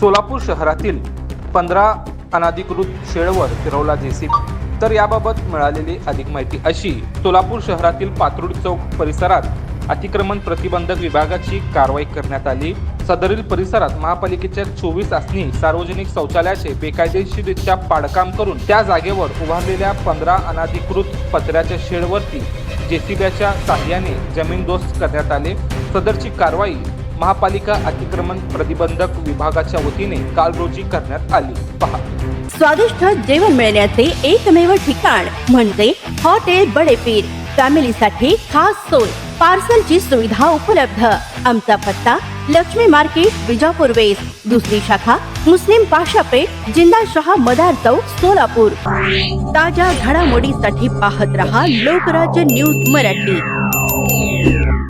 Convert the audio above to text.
सोलापूर शहरातील पंधरा अनाधिकृत शेळवर फिरवला जेसीबी. तर याबाबत मिळालेली अधिक माहिती अशी सोलापूर शहरातील पात्रुड चौक परिसरात अतिक्रमण प्रतिबंधक विभागाची कारवाई करण्यात आली. सदरील परिसरात महापालिकेच्या चोवीस आसनी सार्वजनिक शौचालयाचे बेकायदेशीररित्या पाडकाम करून त्या जागेवर उभारलेल्या पंधरा अनाधिकृत पत्र्याच्या शेडवरती जेसीबीच्या साह्याने जमीनदोस्त करण्यात आले. सदरची कारवाई महापालिका अतिक्रमण प्रतिबंधक विभागाच्या वतीने काल रोजी करण्यात आली. पहा. स्वादिष्ट जेवण मिळण्याचे एकमेव ठिकाण म्हणजे हॉटेल बडेपीर. फॅमिलीसाठी खास सोय पार्सलची सुविधा उपलब्ध. आमचा पत्ता लक्ष्मी मार्केट विजापूर वेस्ट. दुसरी शाखा मुस्लिम पाशापेठ जिंदा शहा मदार चौक सोलापूर. ताज्या घडामोडीसाठी पाहत रहा लोकराज्य न्यूज मराठी.